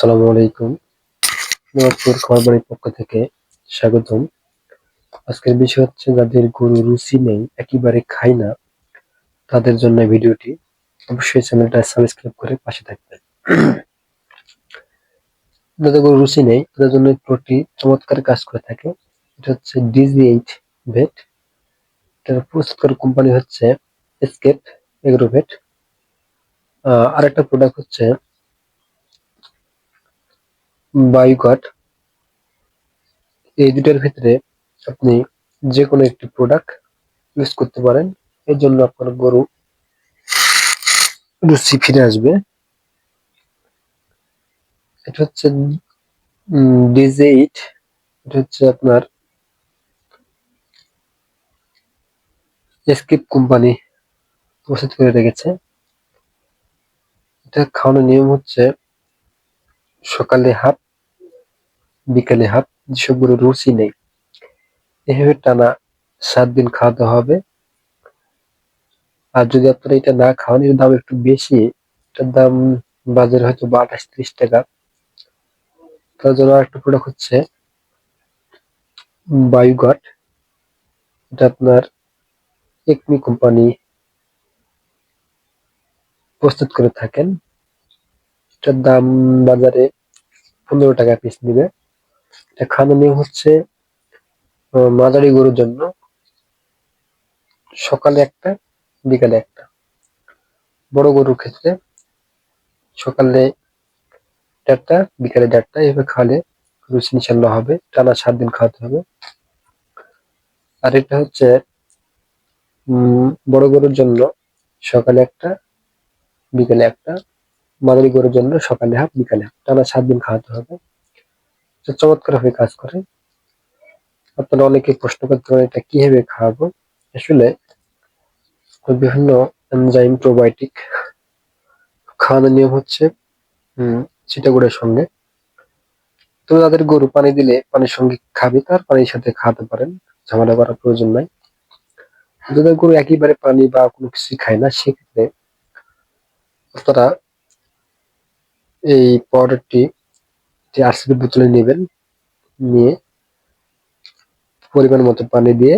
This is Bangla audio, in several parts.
আসসালামু আলাইকুম। নবাবপুর খামারবাড়ির পক্ষ থেকে স্বাগতম। আজকের বিষয় হচ্ছে, যাদের গরু রুচি নেই, একেবারে খায় না, তাদের জন্য ভিডিওটি অবশ্যই চ্যানেলটা সাবস্ক্রাইব করে পাশে থাকবেন। যাদের গরু রুচি নেই, তাদের জন্য প্রতি চমৎকার কাজ করে থাকে। এটা হচ্ছে ডিজি এইট ভেট এটার প্রস্তুতকারক কোম্পানি হচ্ছে এসকেপ এগ্রোভেট আর একটা প্রোডাক্ট হচ্ছে বায়ুকাট এই দুটার ভিতরে আপনি যে কোনো একটি প্রোডাক্ট ইউজ করতে পারেন। এর জন্য আপনার গরু রুচি ফিরে আসবে। এটা হচ্ছে ডিজেইট এটা হচ্ছে আপনার এসকিপ কোম্পানি প্রস্তুত করে রেখেছে। এটা খাওয়ানোর নিয়ম হচ্ছে সকালে হাফ বিকালে হাফ যেসব রুচি নেই, এভাবে টানা সাত দিন খাওয়াতে হবে। আর যদি আপনারা এটা না খাওয়ান, এর দাম একটু বেশি, এটার দাম বাজারে হয়তো বা আঠাশ ত্রিশ টাকা। তার জন্য আরেকটা প্রোডাক্ট হচ্ছে বায়ুগাট এটা আপনার একমি কোম্পানি প্রস্তুত করে থাকেন। এটার দাম বাজারে পনেরো টাকা পিস দিবে। এটা নিয়ম হচ্ছে মাঝারি গরুর জন্য। সকালে একটা, বিকালে একটা। বড় গরুর ক্ষেত্রে সকালে চারটা বিকালে চারটা এভাবে খাওয়ালে রুচি ইনশাল্লাহ হবে। টানা সাত দিন খাওয়াতে হবে। আর এটা হচ্ছে বড় গরুর জন্য সকালে একটা, বিকালে একটা মাদারি গরুর জন্য সকালে হাফ, বিকালে হাফ। টানা সাত দিন খাওয়াতে হবে। চমৎকার ভাবে কাজ করে। আপনারা অনেকে প্রশ্ন করতে পারেন, এটা কীভাবে খাওয়াবো? আসলে বিভিন্ন এনজাইম প্রোবায়োটিক খাওয়ানোর নিয়ম হচ্ছে চিটাগুড়ের সঙ্গে। তো তাদের গরু পানি দিলে পানির সঙ্গে খাবে, তার পানির সাথে খাওয়াতে পারেন। ঝামেলা করার প্রয়োজন নাই। যাদের গরু একেবারে পানি বা কোনো কিছু খায় না, সেক্ষেত্রে আপনারা এই পাউডারটি যে আরসিবি বোতলে নেবেন, নিয়ে পরিমাণ মতো পানি দিয়ে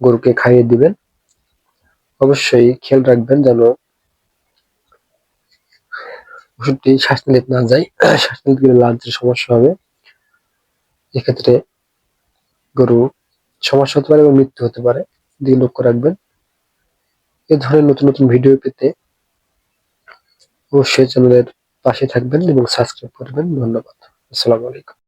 গরুকে খাইয়ে দিবেন। অবশ্যই খেয়াল রাখবেন যেন ওষুধটি শ্বাসনালীতে না যায়, শ্বাসনালীতে গেলে লাঞ্চের সমস্যা হবে। এক্ষেত্রে গরু সমস্যা হতে পারে এবং মৃত্যু হতে পারে। দিয়ে লক্ষ্য রাখবেন, এ ধরনের নতুন নতুন ভিডিও পেতে অবশ্যই চ্যানেলের পাশে থাকবেন এবং সাবস্ক্রাইব করবেন। ধন্যবাদ। আসসালামু আলাইকুম।